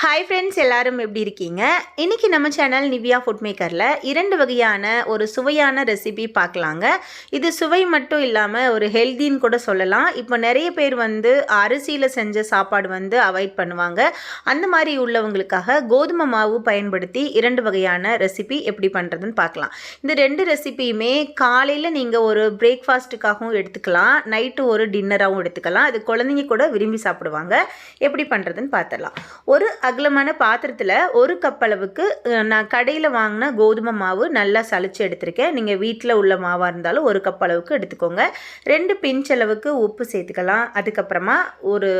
Hi friends எல்லாரும் எப்படி இருக்கீங்க? இன்றைக்கி நம்ம சேனல் நிவ்யா ஃபுட் மேக்கரில் இரண்டு வகையான ஒரு சுவையான ரெசிபி பார்க்கலாங்க. இது சுவை மட்டும் இல்லாமல் ஒரு ஹெல்தின்னு கூட சொல்லலாம். இப்போ நிறைய பேர் வந்து அரிசியில் செஞ்ச சாப்பாடு வந்து அவாய்ட் பண்ணுவாங்க. அந்த மாதிரி உள்ளவங்களுக்காக கோதுமை மாவு பயன்படுத்தி இரண்டு வகையான ரெசிபி எப்படி பண்ணுறதுன்னு பார்க்கலாம். இந்த ரெண்டு ரெசிபியுமே காலையில் நீங்கள் ஒரு பிரேக்ஃபாஸ்ட்டுக்காகவும் எடுத்துக்கலாம். நைட்டு ஒரு டின்னராகவும் எடுத்துக்கலாம். அது குழந்தைங்க கூட விரும்பி சாப்பிடுவாங்க. எப்படி பண்ணுறதுன்னு பார்த்துடலாம். ஒரு அகலமான பாத்திரத்தில் ஒரு கப் அளவுக்கு நான் கடையில் வாங்கின கோதுமை மாவு நல்லா சளிச்சு எடுத்திருக்கேன். நீங்கள் வீட்டில் உள்ள மாவாக இருந்தாலும் ஒரு கப் அளவுக்கு எடுத்துக்கோங்க. ரெண்டு பிஞ்ச் அளவுக்கு உப்பு சேர்த்துக்கலாம். அதுக்கப்புறமா ஒரு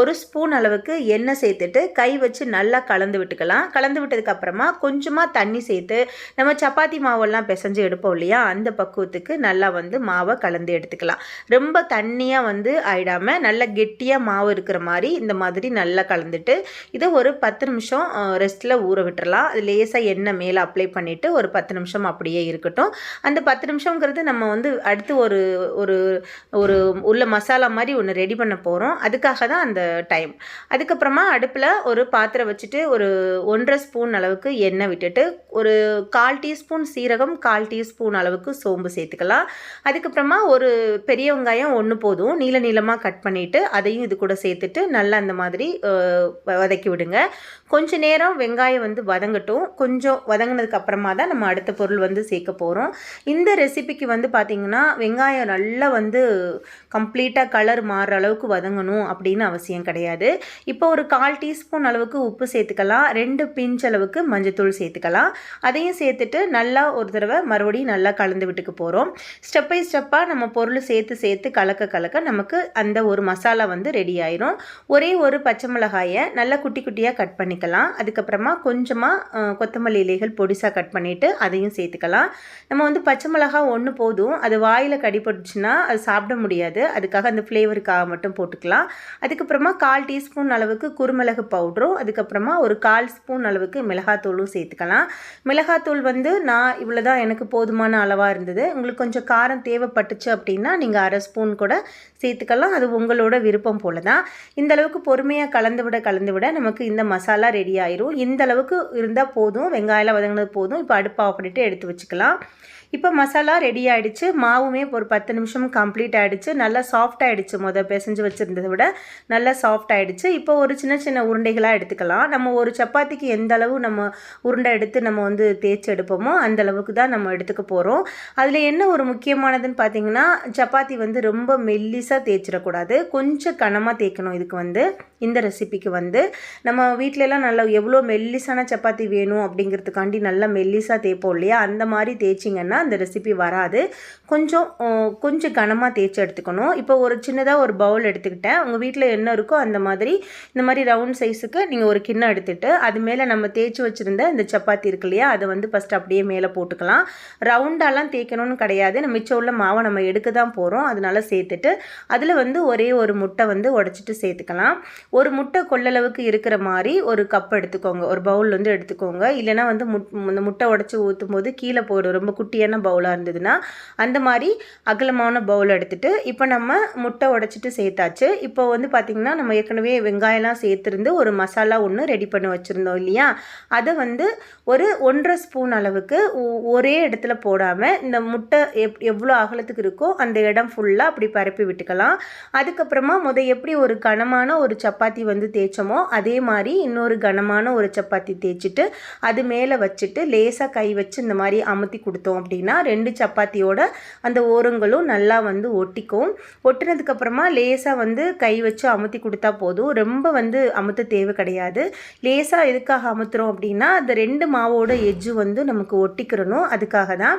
ஒரு ஸ்பூன் அளவுக்கு எண்ணெய் சேர்த்துட்டு கை வச்சு நல்லா கலந்து விட்டுக்கலாம். கலந்து விட்டதுக்கப்புறமா கொஞ்சமாக தண்ணி சேர்த்து நம்ம சப்பாத்தி மாவெல்லாம் பிசைஞ்சு எடுப்போம் இல்லையா? அந்த பக்குவத்துக்கு நல்லா வந்து மாவை கலந்து எடுத்துக்கலாம். ரொம்ப தண்ணியாக வந்து ஆயிடாமல் நல்லா கெட்டியாக மாவு இருக்கிற மாதிரி இந்த மாதிரி நல்லா கலந்துட்டு இதை ஒரு பத்து நிமிஷம் ரெஸ்ட்டில் ஊற விட்டுறலாம். அது லேசாக எண்ணெய் மேலே அப்ளை பண்ணிவிட்டு ஒரு பத்து நிமிஷம் அப்படியே இருக்கட்டும். அந்த பத்து நிமிஷங்கிறது நம்ம வந்து அடுத்து ஒரு ஒரு ஒரு உள்ள மசாலா மாதிரி ஒன்று ரெடி பண்ண போகிறோம் அதுக்காக தான் அந்த டைம் அதுக்கப்புறமா அடுப்பில் ஒரு பாத்திரம் வச்சுட்டு ஒரு ஒன்றரை ஸ்பூன் அளவுக்கு எண்ணெய் விட்டுட்டு ஒரு கால் டீஸ்பூன் சீரகம் கால் டீஸ்பூன் அளவுக்கு சோம்பு சேர்த்துக்கலாம். அதுக்கப்புறமா ஒரு பெரிய வெங்காயம் ஒன்று போதும். நீள நீளமாக கட் பண்ணிவிட்டு அதையும் இது கூட சேர்த்துட்டு நல்லா அந்த மாதிரி வ- வதக்கி விடுங்க. கொஞ்ச நேரம் வெங்காயம் வந்து வதங்கட்டும். கொஞ்சம் வதங்கினதுக்கு அப்புறமா தான் நம்ம அடுத்த பொருள் வந்து சேர்க்க போகிறோம் இந்த ரெசிபிக்கு வந்து பார்த்திங்கன்னா வெங்காயம் நல்லா வந்து கம்ப்ளீட்டாக கலர் மாறுற அளவுக்கு வதங்கணும் அப்படின்னு அவசியம் கிடையாது. இப்போ ஒரு கால் டீஸ்பூன் அளவுக்கு உப்பு சேர்த்துக்கலாம். ரெண்டு பிஞ்ச் அளவுக்கு மஞ்சத்தூள் சேர்த்துக்கலாம். அதையும் சேர்த்துட்டு நல்லா ஒரு தடவை மறுபடியும் நல்லா கலந்து விட்டுக்க போகிறோம் ஸ்டெப் பை ஸ்டெப்பாக நம்ம பொருள் சேர்த்து சேர்த்து கலக்க கலக்க நமக்கு அந்த ஒரு மசாலா வந்து ரெடி ஆயிரும். ஒரே ஒரு பச்சை மிளகாயை நல்லா குட்டி குட்டியாக கட் பண்ணிக்கலாம். அதுக்கப்புறமா கொஞ்சமாக கொத்தமல்லி இலைகள் பொடிசாக கட் பண்ணிவிட்டு அதையும் சேர்த்துக்கலாம். நம்ம வந்து பச்சை மிளகாய் ஒன்று போதும். அது வாயில் கடிபட்டுச்சுன்னா அது சாப்பிட முடியாது. அதுக்காக அந்த ஃப்ளேவருக்காக மட்டும் போட்டுக்கலாம். அதுக்கப்புறமா கால் டீஸ்பூன் அளவுக்கு குருமிளகு பவுடரும். அதுக்கப்புறமா ஒரு கால் ஸ்பூன் அளவுக்கு மிளகாத்தூளும் சேர்த்துக்கலாம். மிளகாத்தூள் வந்து நான் இவ்வளோ தான் எனக்கு போதுமான அளவாக இருந்தது. உங்களுக்கு கொஞ்சம் காரம் தேவைப்பட்டுச்சு அப்படின்னா நீங்கள் அரை ஸ்பூன் கூட சேர்த்துக்கலாம். அது உங்களோட விருப்பம் போல தான் இந்த அளவுக்கு பொறுமையாக கலந்து விட கலந்து விட நமக்கு இந்த மசாலா ரெடி ஆயிரும். இந்த அளவுக்கு இருந்தால் போதும். வெங்காயம் வதங்கினது போதும். இப்போ அடுப்பு ஆஃப் பண்ணிட்டு எடுத்து வச்சுக்கலாம். இப்போ மசாலா ரெடி ஆகிடுச்சு மாவுமே ஒரு பத்து நிமிஷம் கம்ப்ளீட் ஆகிடுச்சு நல்லா சாஃப்ட் ஆகிடுச்சு மொதல் பிசைஞ்சு வச்சுருந்ததை விட நல்லா சாஃப்ட் ஆகிடுச்சு இப்போ ஒரு சின்ன சின்ன உருண்டைகளாக எடுத்துக்கலாம். நம்ம ஒரு சப்பாத்திக்கு எந்த அளவு நம்ம உருண்டை எடுத்து நம்ம வந்து தேய்ச்சி எடுப்போமோ அந்த அளவுக்கு தான் நம்ம எடுத்துக்க போகிறோம் அதில் என்ன ஒரு முக்கியமானதுன்னு பார்த்தீங்கன்னா சப்பாத்தி வந்து ரொம்ப மெல்லிசாக தேய்ச்சிடக்கூடாது. கொஞ்சம் கனமாக தேய்க்கணும் இதுக்கு வந்து. இந்த ரெசிபிக்கு வந்து நம்ம வீட்டிலலாம் நல்லா எவ்வளோ மெல்லிசான சப்பாத்தி வேணும் அப்படிங்கிறதுக்காண்டி நல்லா மெல்லிசாக தேய்ப்போம் இல்லையா? அந்த மாதிரி தேய்ச்சிங்கன்னா அந்த ரெசிபி வராது. கொஞ்சம் கொஞ்சம் கனமாக தேய்ச்சி எடுத்துக்கணும். இப்போ ஒரு சின்னதாக ஒரு பவுல் எடுத்துக்கிட்டேன். உங்கள் வீட்டில் என்ன இருக்கோ அந்த மாதிரி இந்த மாதிரி ரவுண்ட் சைஸுக்கு நீங்கள் ஒரு கிண்ணம் எடுத்துகிட்டு அது மேலே நம்ம தேய்ச்சி வச்சுருந்த இந்த சப்பாத்தி இருக்கு இல்லையா? அதை வந்து ஃபஸ்ட் அப்படியே மேலே போட்டுக்கலாம். ரவுண்டாலாம் தேய்க்கணும்னு கிடையாது. நம்ம மிச்சம் உள்ள மாவை நம்ம எடுக்க தான் போகிறோம் அதனால சேர்த்துட்டு அதில் வந்து ஒரே ஒரு முட்டை வந்து உடச்சிட்டு சேர்த்துக்கலாம். ஒரு முட்டை கொள்ளளவுக்கு இருக்கிற மாதிரி ஒரு கப் எடுத்துக்கோங்க. ஒரு பவுல் வந்து எடுத்துக்கோங்க. இல்லைன்னா வந்து முட் இந்த முட்டை உடச்சி ஊற்றும் போது கீழே போயிடும் ரொம்ப குட்டியான பவுலாக இருந்ததுன்னா அந்த மாதிரி அகலமான பவுல் எடுத்துட்டு இப்போ நம்ம முட்டை உடச்சிட்டு சேர்த்தாச்சு. இப்போ வந்து பார்த்திங்கன்னா நம்ம ஏற்கனவே வெங்காயம்லாம் சேர்த்துருந்து ஒரு மசாலா ஒன்று ரெடி பண்ணி வச்சுருந்தோம் இல்லையா? அதை வந்து ஒரு ஒன்றரை ஸ்பூன் அளவுக்கு ஒ- ஒரே இடத்துல போடாமல் இந்த முட்டை எப் எவ்வளோ அகலத்துக்கு இருக்கோ அந்த இடம் ஃபுல்லாக அப்படி பரப்பி விட்டுக்கலாம். அதுக்கப்புறமா முத எப்படி ஒரு கனமான ஒரு சப் சப்பாத்தி வந்து தேய்ச்சோமோ அதே மாதிரி இன்னொரு கனமான ஒரு சப்பாத்தி தேய்ச்சிட்டு அது மேலே வச்சுட்டு லேசாக கை வச்சு இந்த மாதிரி அமுத்தி கொடுத்தோம் அப்படின்னா ரெண்டு சப்பாத்தியோட அந்த ஓரங்களும் நல்லா வந்து ஒட்டிக்கும். ஒட்டினதுக்கப்புறமா லேசாக வந்து கை வச்சு அமுத்தி கொடுத்தா போதும். ரொம்ப வந்து அமுத்த தேவை கிடையாது. லேசாக எதுக்காக அமுத்துறோம் அப்படின்னா அந்த ரெண்டு மாவோட எஜ்ஜு வந்து நமக்கு ஒட்டிக்கிறணும். அதுக்காக தான்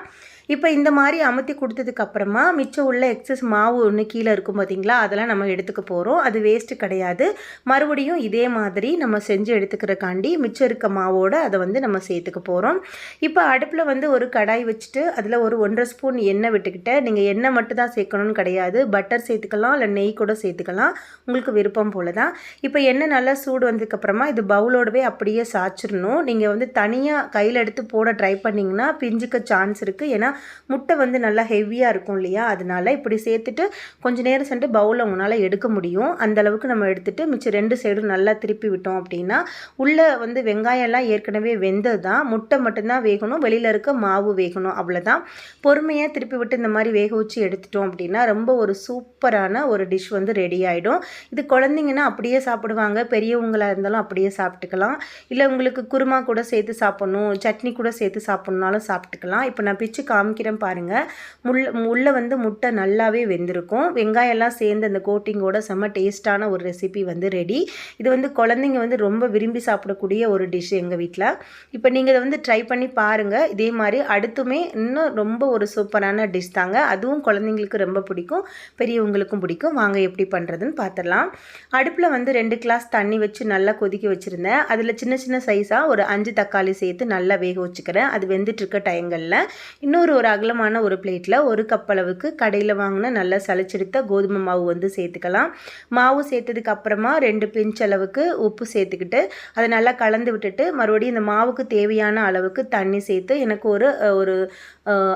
இப்போ இந்த மாதிரி அமுத்தி கொடுத்ததுக்கு அப்புறமா மிச்சம் உள்ள எக்ஸஸ் மாவு ஒன்று கீழே இருக்கும் பார்த்தீங்களா? அதெல்லாம் நம்ம எடுத்துக்க போகிறோம் அது வேஸ்ட்டு கிடையாது. மறுபடியும் இதே மாதிரி நம்ம செஞ்சு எடுத்துக்கிறக்காண்டி மிச்சம் இருக்க மாவோட அதை வந்து நம்ம சேர்த்துக்க போகிறோம் இப்போ அடுப்பில் வந்து ஒரு கடாய் வச்சுட்டு அதில் ஒரு ஒன்றரை ஸ்பூன் எண்ணெய் விட்டுக்கிட்டு நீங்கள் எண்ணெய் மட்டும் தான் சேர்க்கணும்னு கிடையாது. பட்டர் சேர்த்துக்கலாம் இல்லை நெய் கூட சேர்த்துக்கலாம். உங்களுக்கு விருப்பம் போல தான் இப்போ எண்ணெய் நல்லா சூடு வந்ததுக்கப்புறமா இது பவுலோடவே அப்படியே சாய்ச்சிடணும். நீங்கள் வந்து தனியாக கையில் எடுத்து போட ட்ரை பண்ணிங்கன்னா பிஞ்சுக்க சான்ஸ் இருக்குது ஏன்னா முட்டை வந்து நல்லா ஹெவியாக இருக்கும் இல்லையா? அதனால இப்படி சேர்த்துட்டு கொஞ்சம் நேரம் சென்று பவுலில் உங்களால் எடுக்க முடியும். அந்தளவுக்கு நம்ம எடுத்துகிட்டு மிச்சம் ரெண்டு சைடும் நல்லா திருப்பி விட்டோம் அப்படின்னா உள்ளே வந்து வெங்காயம்லாம் ஏற்கனவே வெந்தது தான் முட்டை மட்டும்தான் வேகணும். வெளியில் இருக்க மாவு வேகணும். அவ்வளோதான் பொறுமையாக திருப்பி விட்டு இந்த மாதிரி வேக வச்சு எடுத்துட்டோம் அப்படின்னா ரொம்ப ஒரு சூப்பரான ஒரு டிஷ் வந்து ரெடி ஆகிடும் இது குழந்தைங்கன்னா அப்படியே சாப்பிடுவாங்க. பெரியவங்களாக இருந்தாலும் அப்படியே சாப்பிட்டுக்கலாம். இல்லை உங்களுக்கு குருமா கூட சேர்த்து சாப்பிட்ணும். சட்னி கூட சேர்த்து சாப்பிட்ணுனாலும் சாப்பிட்டுக்கலாம். இப்போ நான் பிச்சு காமிக்கிறேன் பாருங்கள் முள் உள்ளே வந்து முட்டை நல்லாவே வெந்திருக்கும். வெங்காயம்லாம் சேர்ந்து அந்த கோட்டிங்கோட செம்ம டேஸ்ட்டான ஒரு ரெசிபி வந்து ரெடி. இது வந்து குழந்தைங்க வந்து ரொம்ப விரும்பி சாப்பிடக்கூடிய ஒரு டிஷ் எங்கள் வீட்டில் இப்போ நீங்கள் இதை வந்து ட்ரை பண்ணி பாருங்கள் இதே மாதிரி அடுத்துமே இன்னும் ரொம்ப ஒரு சூப்பரான டிஷ் தாங்க. அதுவும் குழந்தைங்களுக்கு ரொம்ப பிடிக்கும். பெரியவங்களுக்கும் பிடிக்கும். வாங்க எப்படி பண்ணுறதுன்னு பார்த்துடலாம் அடுப்பில் வந்து ரெண்டு கிளாஸ் தண்ணி வச்சு நல்லா கொதிக்க வச்சுருந்தேன். அதில் சின்ன சின்ன சைஸாக ஒரு அஞ்சு தக்காளி சேர்த்து நல்லா வேக வச்சுக்கிறேன். அது வெந்துட்டுருக்க டைங்களில் இன்னொரு ஒரு அகலமான ஒரு பிளேட்டில் ஒரு கப் அளவுக்கு கடையில் வாங்கின நல்லா சளிச்செடுத்த கோதுமை மாவு வந்து சேர்த்துக்கலாம். மாவு சேர்த்ததுக்கு அப்புறமா ரெண்டு பிஞ்ச் அளவுக்கு உப்பு சேர்த்துக்கிட்டு அதை நல்லா கலந்து விட்டுட்டு மறுபடியும் இந்த மாவுக்கு தேவையான அளவுக்கு தண்ணி சேர்த்து எனக்கு ஒரு ஒரு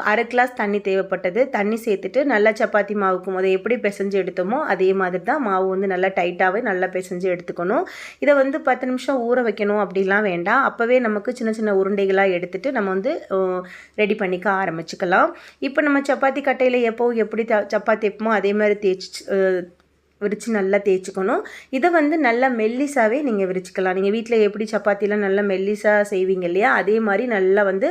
அரை கிளாஸ் தண்ணி தேவைப்பட்டது. தண்ணி சேர்த்துட்டு நல்லா சப்பாத்தி மாவுக்கு முதல் எப்படி பிசைஞ்சு எடுத்தோமோ அதே மாதிரி தான் மாவு வந்து நல்லா டைட்டாகவே நல்லா பிசைஞ்சு எடுத்துக்கணும். இதை வந்து பத்து நிமிஷம் ஊற வைக்கணும் அப்படிலாம் வேண்டாம். அப்போவே நமக்கு சின்ன சின்ன உருண்டைகளாக எடுத்துகிட்டு நம்ம வந்து ரெடி பண்ணிக்க ஆரம்பிச்சுக்கலாம். இப்போ நம்ம சப்பாத்தி கட்டையில் எப்போ எப்படி சப்பாத்தி எப்போமோ அதே மாதிரி தேய்ச்சி விரித்து நல்லா தேய்ச்சிக்கணும். இதை வந்து நல்லா மெல்லிசாகவே நீங்கள் விரிச்சிக்கலாம். நீங்கள் வீட்டில் எப்படி சப்பாத்திலாம் நல்லா மெல்லிசாக செய்வீங்க இல்லையா? அதே மாதிரி நல்லா வந்து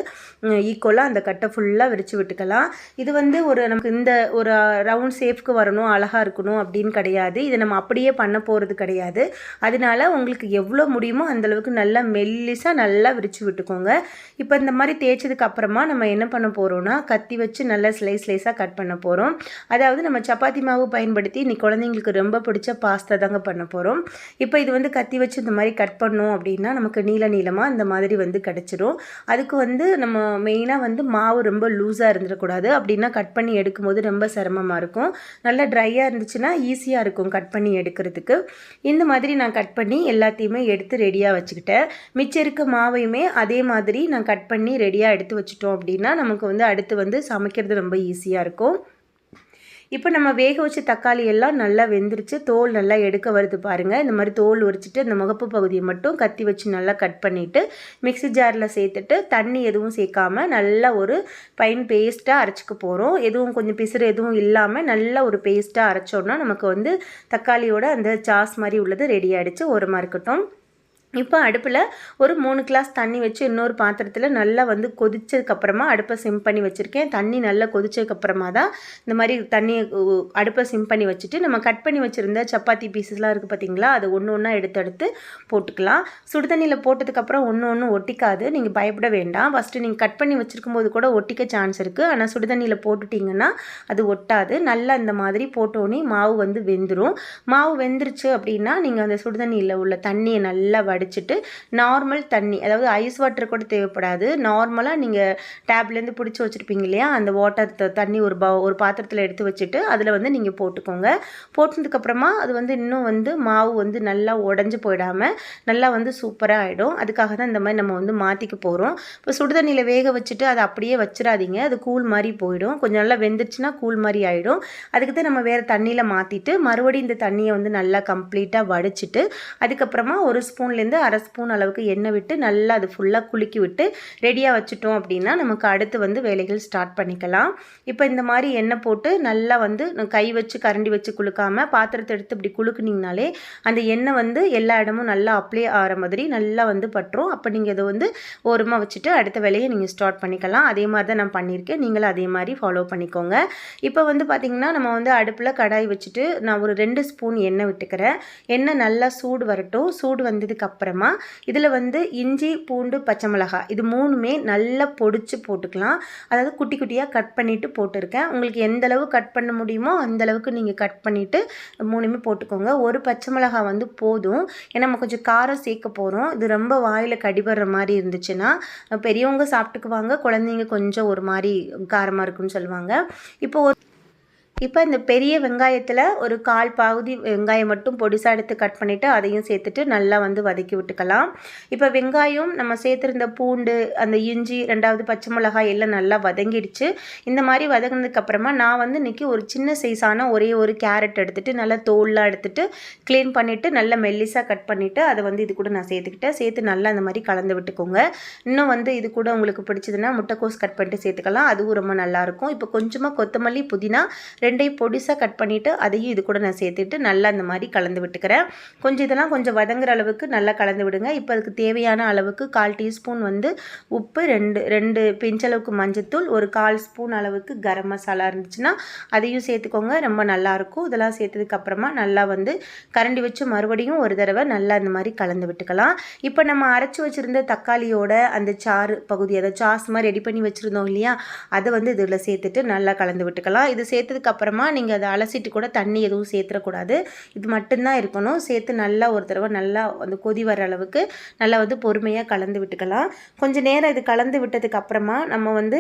ஈக்குவலாக அந்த கட்டை ஃபுல்லாக விரித்து விட்டுக்கலாம். இது வந்து ஒரு நமக்கு இந்த ஒரு ரவுண்ட் ஷேப்க்கு வரணும் அழகாக இருக்கணும் அப்படின்னு கிடையாது. இதை நம்ம அப்படியே பண்ண போகிறது கிடையாது. அதனால உங்களுக்கு எவ்வளோ முடியுமோ அந்தளவுக்கு நல்லா மெல்லிசாக நல்லா விரித்து விட்டுக்கோங்க. இப்போ இந்த மாதிரி தேய்ச்சதுக்கு அப்புறமா நம்ம என்ன பண்ண போகிறோம்னா கத்தி வச்சு நல்லா ஸ்லைஸ் ஸ்லைஸாக கட் பண்ண போகிறோம் அதாவது நம்ம சப்பாத்தி மாவு பயன்படுத்தி இன்னைக்கு குழந்தைங்களுக்கு ரொம்ப பிடிச்ச பாஸ்தா தாங்க பண்ண போகிறோம் இப்போ இது வந்து கத்தி வச்சு இந்த மாதிரி கட் பண்ணோம் அப்படின்னா நமக்கு நீள நீளமாக இந்த மாதிரி வந்து கிடச்சிரும். அதுக்கு வந்து நம்ம மெயினாக வந்து மாவு ரொம்ப லூஸாக இருந்துடக்கூடாது. அப்படின்னா கட் பண்ணி எடுக்கும்போது ரொம்ப சிரமமாக இருக்கும். நல்லா ட்ரையாக இருந்துச்சுன்னா ஈஸியாக இருக்கும் கட் பண்ணி எடுக்கிறதுக்கு. இந்த மாதிரி நான் கட் பண்ணி எல்லாத்தையுமே எடுத்து ரெடியாக வச்சுக்கிட்டேன். மிச்சம் இருக்க மாவையுமே அதே மாதிரி நான் கட் பண்ணி ரெடியாக எடுத்து வச்சுட்டோம் அப்படின்னா நமக்கு வந்து அடுத்து வந்து சமைக்கிறது ரொம்ப ஈஸியாக இருக்கும். இப்போ நம்ம வேக வச்ச தக்காளி எல்லாம் நல்லா வெந்துருச்சு. தோல் நல்லா எடுக்க வருது பாருங்கள் இந்த மாதிரி தோல் உரிச்சிட்டு அந்த முகப்பு பகுதியை மட்டும் கத்தி வச்சு நல்லா கட் பண்ணிவிட்டு மிக்சி ஜாரில் சேர்த்துட்டு தண்ணி எதுவும் சேர்க்காமல் நல்லா ஒரு பைன் பேஸ்ட்டாக அரைச்சிக்க போகிறோம் எதுவும் கொஞ்சம் பிசுறு எதுவும் இல்லாமல் நல்லா ஒரு பேஸ்ட்டாக அரைச்சோன்னா நமக்கு வந்து தக்காளியோட அந்த சாஸ் மாதிரி உள்ளது ரெடி ஆகிடுச்சு ஓரமாக இருக்கட்டும். இப்போ அடுப்பில் ஒரு மூணு கிளாஸ் தண்ணி வச்சு இன்னொரு பாத்திரத்தில் நல்லா வந்து கொதிச்சதுக்கப்புறமா அடுப்பை சிம் பண்ணி வச்சுருக்கேன். தண்ணி நல்லா கொதிச்சதுக்கப்புறமா தான் இந்த மாதிரி தண்ணியை அடுப்பை சிம் பண்ணி வச்சுட்டு நம்ம கட் பண்ணி வச்சுருந்த சப்பாத்தி பீசஸ்லாம் இருக்குது பார்த்தீங்களா அது ஒன்று ஒன்றா எடுத்து எடுத்து போட்டுக்கலாம். சுடுதண்ணியில் போட்டதுக்கப்புறம் ஒன்று ஒன்று ஒட்டிக்காது. நீங்கள் பயப்பட வேண்டாம். ஃபஸ்ட்டு நீங்கள் கட் பண்ணி வச்சுருக்கும் போது கூட ஒட்டிக்க சான்ஸ் இருக்குது ஆனால் சுடுதண்ணியில் போட்டுட்டிங்கன்னா அது ஒட்டாது. நல்லா இந்த மாதிரி போட்டோன்னே மாவு வந்து வெந்துடும் மாவு வெந்துருச்சு அப்படின்னா நீங்கள் அந்த சுடுதண்ணியில் உள்ள தண்ணியை நல்லா வடி வடிச்சிட்டு நார்மல் தண்ணி அதாவது ஐஸ் வாட்டர் கூட தேவைப்படாது. நார்மலாக நீங்கள் டேப்லேருந்து பிடிச்சி வச்சுருப்பீங்க இல்லையா? அந்த வாட்டர் தண்ணி ஒரு ப ஒரு பாத்திரத்தில் எடுத்து வச்சுட்டு அதில் வந்து நீங்கள் போட்டுக்கோங்க. போட்டதுக்கப்புறமா அது வந்து இன்னும் வந்து மாவு வந்து நல்லா உடஞ்சி போயிடாமல் நல்லா வந்து சூப்பராக ஆகிடும் அதுக்காக தான் இந்த மாதிரி நம்ம வந்து மாற்றிக்க போகிறோம் இப்போ சுடுதண்ணியில் வேக வச்சுட்டு அதை அப்படியே வச்சிடாதீங்க. அது கூழ் மாதிரி போயிடும். கொஞ்சம் நல்லா வெந்துருச்சுன்னா கூழ் மாதிரி ஆகிடும் அதுக்கு தான் நம்ம வேறு தண்ணியில் மாற்றிட்டு மறுபடியும் இந்த தண்ணியை வந்து நல்லா கம்ப்ளீட்டாக வடிச்சிட்டு அதுக்கப்புறமா ஒரு ஸ்பூன்லேருந்து வந்து அரை ஸ்பூன் அளவுக்கு எண்ணெய் விட்டு நல்லா அது ஃபுல்லாக குலுக்கி விட்டு ரெடியாக வச்சுட்டோம் அப்படின்னா நமக்கு அடுத்து வந்து வேலைகள் ஸ்டார்ட் பண்ணிக்கலாம். இப்போ இந்த மாதிரி எண்ணெய் போட்டு நல்லா வந்து கை வச்சு கரண்டி வச்சு குளுக்காமல் பாத்திரத்தை எடுத்து இப்படி குலுக்குனிங்கனாலே அந்த எண்ணெய் வந்து எல்லா இடமும் நல்லா அப்ளை ஆகிற மாதிரி நல்லா வந்து பட்டுரும். அப்போ நீங்கள் இதை வந்து ஓரமாக வச்சுட்டு அடுத்த வேலையை நீங்கள் ஸ்டார்ட் பண்ணிக்கலாம். அதே மாதிரி தான் நான் பண்ணியிருக்கேன். நீங்களும் அதே மாதிரி ஃபாலோ பண்ணிக்கோங்க. இப்போ வந்து பார்த்திங்கன்னா நம்ம வந்து அடுப்பில் கடாய் வச்சுட்டு நான் ஒரு ரெண்டு ஸ்பூன் எண்ணெய் விட்டுக்கிறேன். எண்ணெய் நல்லா சூடு வரட்டும். சூடு வந்ததுக்கு அப்புறமா இதில் வந்து இஞ்சி பூண்டு பச்சை மிளகாய் இது மூணுமே நல்லா பொடிச்சு போட்டுக்கலாம். அதாவது குட்டி குட்டியாக கட் பண்ணிவிட்டு போட்டிருக்கேன். உங்களுக்கு எந்த அளவு கட் பண்ண முடியுமோ அந்த அளவுக்கு நீங்கள் கட் பண்ணிவிட்டு மூணுமே போட்டுக்கோங்க. ஒரு பச்சை மிளகாய் வந்து போதும். ஏன்னா நம்ம கொஞ்சம் காரம் சேர்க்க போகிறோம் இது ரொம்ப வாயில் கடிபடுற மாதிரி இருந்துச்சுன்னா பெரியவங்க சாப்பிட்டுக்குவாங்க குழந்தைங்க கொஞ்சம் ஒரு மாதிரி காரமாக இருக்குன்னு சொல்லுவாங்க. இப்போ ஒரு இப்போ இந்த பெரிய வெங்காயத்தில் ஒரு கால் பகுதி வெங்காயம் மட்டும் பொடிசாக எடுத்து கட் பண்ணிவிட்டு அதையும் சேர்த்துட்டு நல்லா வந்து வதக்கி விட்டுக்கலாம். இப்போ வெங்காயம் நம்ம சேர்த்துருந்த பூண்டு அந்த இஞ்சி ரெண்டாவது பச்சை மிளகாய் எல்லாம் நல்லா வதங்கிடுச்சு. இந்த மாதிரி வதங்கினதுக்கப்புறமா நான் வந்து இன்றைக்கி ஒரு சின்ன சைஸான ஒரே ஒரு கேரட் எடுத்துகிட்டு நல்லா தோல்லாம் எடுத்துகிட்டு க்ளீன் பண்ணிவிட்டு நல்லா மெல்லிஸாக கட் பண்ணிவிட்டு அதை வந்து இது கூட நான் சேர்த்துக்கிட்டேன். சேர்த்து நல்லா அந்த மாதிரி கலந்து விட்டுக்கோங்க. இன்னும் வந்து இது கூட உங்களுக்கு பிடிச்சதுன்னா முட்டைக்கோஸ் கட் பண்ணிட்டு சேர்த்துக்கலாம். அதுவும் ரொம்ப நல்லாயிருக்கும் இப்போ கொஞ்சமாக கொத்தமல்லி புதினா ரெண்டையும் பொடிசாக கட் பண்ணிவிட்டு அதையும் இது கூட நான் சேர்த்துட்டு நல்லா அந்த மாதிரி கலந்து விட்டுக்கிறேன். கொஞ்சம் இதெல்லாம் கொஞ்சம் வதங்குற அளவுக்கு நல்லா கலந்து விடுங்க. இப்போ அதுக்கு தேவையான அளவுக்கு கால் டீஸ்பூன் வந்து உப்பு ரெண்டு ரெண்டு பிஞ்சளவுக்கு மஞ்சத்தூள் ஒரு கால் ஸ்பூன் அளவுக்கு கரம் மசாலா இருந்துச்சுன்னா அதையும் சேர்த்துக்கோங்க. ரொம்ப நல்லாயிருக்கும் இதெல்லாம் சேர்த்ததுக்கப்புறமா நல்லா வந்து கரண்டி வச்சு மறுபடியும் ஒரு தடவை நல்லா இந்த மாதிரி கலந்து விட்டுக்கலாம். இப்போ நம்ம அரைச்சி வச்சுருந்த தக்காளியோட அந்த சாறு பகுதி அதை சாஸ் மாதிரி ரெடி பண்ணி வச்சுருந்தோம் இல்லையா? அதை வந்து இதில் சேர்த்துட்டு நல்லா கலந்து விட்டுக்கலாம். இது சேர்த்ததுக்கு அப்புறமா நீங்கள் அதை அலசிட்டு கூட தண்ணி எதுவும் சேர்த்துடக்கூடாது இது மட்டும்தான் இருக்கணும். சேர்த்து நல்லா ஒரு தடவை நல்லா அந்த கொதி வர அளவுக்கு நல்லா வந்து பொறுமையாக கலந்து விட்டுக்கலாம். கொஞ்சம் நேரம் இது கலந்து விட்டதுக்கு அப்புறமா நம்ம வந்து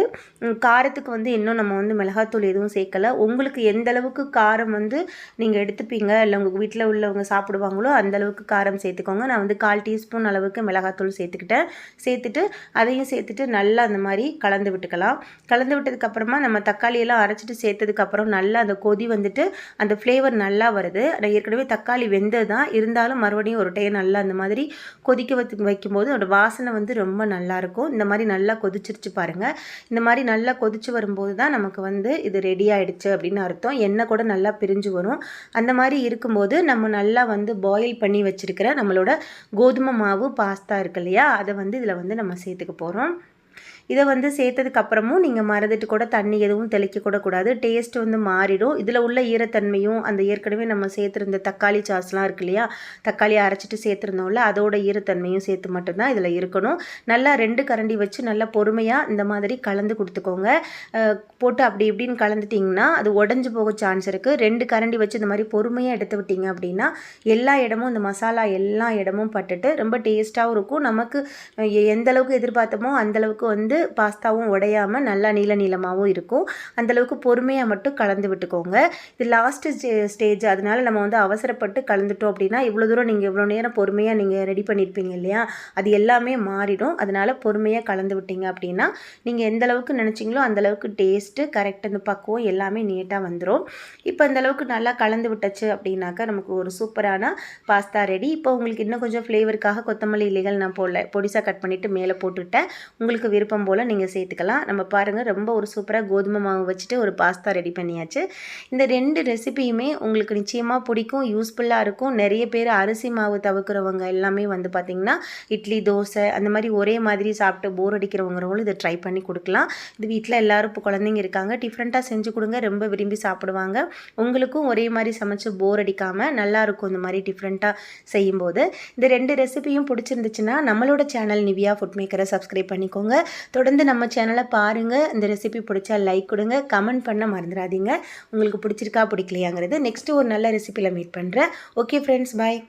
காரத்துக்கு வந்து இன்னும் நம்ம வந்து மிளகாத்தூள் எதுவும் சேர்க்கலை. உங்களுக்கு எந்த அளவுக்கு காரம் வந்து நீங்கள் எடுத்துப்பீங்க? இல்லை உங்கள் வீட்டில் உள்ளவங்க சாப்பிடுவாங்களோ அந்த அளவுக்கு காரம் சேர்த்துக்கோங்க. நான் வந்து கால் டீஸ்பூன் அளவுக்கு மிளகாத்தூள் சேர்த்துக்கிட்டேன். சேர்த்துட்டு அதையும் சேர்த்துட்டு நல்லா அந்த மாதிரி கலந்து விட்டுக்கலாம். கலந்து விட்டதுக்கப்புறமா நம்ம தக்காளியெல்லாம் அரைச்சிட்டு சேர்த்ததுக்கப்புறம் நல்லா நல்லா அந்த கொதி வந்துட்டு அந்த ஃப்ளேவர் நல்லா வருது. ஆனால் ஏற்கனவே தக்காளி வெந்தது தான் இருந்தாலும் மறுபடியும் ஒரு டைம் நல்லா அந்த மாதிரி கொதிக்க வைத்து வைக்கும்போது அதோட வாசனை வந்து ரொம்ப நல்லாயிருக்கும் இந்த மாதிரி நல்லா கொதிச்சிருச்சு பாருங்கள் இந்த மாதிரி நல்லா கொதிச்சு வரும்போது தான் நமக்கு வந்து இது ரெடி ஆகிடுச்சு அப்படின்னு அர்த்தம். எண்ணெய் கூட நல்லா பிரிஞ்சு வரும். அந்த மாதிரி இருக்கும்போது நம்ம நல்லா வந்து பாயில் பண்ணி வச்சுருக்கிற நம்மளோட கோதுமை மாவு பாஸ்தா இருக்கு இல்லையா? அதை வந்து இதில் வந்து நம்ம சேர்த்துக்க போகிறோம் இதை வந்து சேர்த்ததுக்கப்புறமும் நீங்கள் மறந்துட்டு கூட தண்ணி எதுவும் தெளிக்க கூட கூடாது. டேஸ்ட் வந்து மாறிடும். இதில் உள்ள ஈரத்தன்மையும் அந்த ஏற்கனவே நம்ம சேர்த்துருந்த தக்காளி சாஸ்லாம் இருக்கு இல்லையா? தக்காளி அரைச்சிட்டு சேர்த்துருந்தோம்ல அதோட ஈரத்தன்மையும் சேர்த்து மட்டும்தான் இதில் இருக்கணும். நல்லா ரெண்டு கரண்டி வச்சு நல்லா பொறுமையாக இந்த மாதிரி கலந்து கொடுத்துக்கோங்க. போட்டு அப்படி இப்படின்னு கலந்துட்டிங்கன்னா அது உடஞ்சி போக சான்ஸ் இருக்குது ரெண்டு கரண்டி வச்சு இந்த மாதிரி பொறுமையாக எடுத்து விட்டிங்க அப்படின்னா எல்லா இடமும் இந்த மசாலா எல்லா இடமும் பட்டுட்டு ரொம்ப டேஸ்ட்டாகவும் இருக்கும். நமக்கு எந்த அளவுக்கு எதிர்பார்த்தோமோ அந்தளவுக்கு வந்து வந்து பாஸ்தாவும் உடையாமல் நல்லா நீள நீளமாகவும் இருக்கும். அந்தளவுக்கு பொறுமையாக மட்டும் கலந்து விட்டுக்கோங்க. இது லாஸ்ட்டு ஸ்டேஜ் அதனால் நம்ம வந்து அவசரப்பட்டு கலந்துட்டோம் அப்படின்னா இவ்வளோ தூரம் நீங்கள் இவ்வளோ நேரம் பொறுமையாக நீங்கள் ரெடி பண்ணியிருப்பீங்க இல்லையா? அது எல்லாமே மாறிடும். அதனால் பொறுமையாக கலந்து விட்டீங்க அப்படின்னா நீங்கள் எந்த அளவுக்கு நினச்சிங்களோ அந்தளவுக்கு டேஸ்ட்டு கரெக்ட் அந்த பக்குவம் எல்லாமே நீட்டாக வந்துடும் இப்போ அந்தளவுக்கு நல்லா கலந்து விட்டச்சு அப்படின்னாக்கா நமக்கு ஒரு சூப்பரான பாஸ்தா ரெடி இப்போ உங்களுக்கு இன்னும் கொஞ்சம் ஃப்ளேவருக்காக கொத்தமல்லி இலைகள் நான் போடல பொடிசாக கட் பண்ணிவிட்டு மேலே போட்டுவிட்டேன் உங்களுக்கு விருப்பம் விருப்பம் போல் நீங்கள் சேர்த்துக்கலாம். நம்ம பாருங்கள் ரொம்ப ஒரு சூப்பராக கோதுமை மாவு வச்சுட்டு ஒரு பாஸ்தா ரெடி பண்ணியாச்சு. இந்த ரெண்டு ரெசிபியுமே உங்களுக்கு நிச்சயமாக பிடிக்கும் யூஸ்ஃபுல்லாக இருக்கும். நிறைய பேர் அரிசி மாவு தவிர்க்கிறவங்க எல்லாமே வந்து பார்த்திங்கன்னா இட்லி தோசை அந்த மாதிரி ஒரே மாதிரி சாப்பிட்டு போர் அடிக்கிறவங்கிறவங்களும் இதை ட்ரை பண்ணி கொடுக்கலாம். இது வீட்டில் எல்லோரும் இப்போ குழந்தைங்க இருக்காங்க டிஃப்ரெண்ட்டாக செஞ்சு கொடுங்க ரொம்ப விரும்பி சாப்பிடுவாங்க. உங்களுக்கும் ஒரே மாதிரி சமைச்சு போர் அடிக்காமல் நல்லாயிருக்கும் இந்த மாதிரி டிஃப்ரெண்ட்டாக செய்யும்போது. இந்த ரெண்டு ரெசிபியும் பிடிச்சிருந்துச்சுன்னா நம்மளோட சேனல் நிவியா ஃபுட் மேக்கரை சப்ஸ்கிரைப் பண்ணிக்கோங்க. தொடர்ந்து நம்ம சேனலை பாருங்கள் இந்த ரெசிபி பிடிச்சா லைக் கொடுங்க. கமெண்ட் பண்ண மறந்துடாதீங்க. உங்களுக்கு பிடிச்சிருக்கா பிடிக்கலையாங்கிறது நெக்ஸ்ட்டு ஒரு நல்ல ரெசிபியில் மீட் பண்ணுறேன் ஓகே ஃப்ரெண்ட்ஸ் பாய்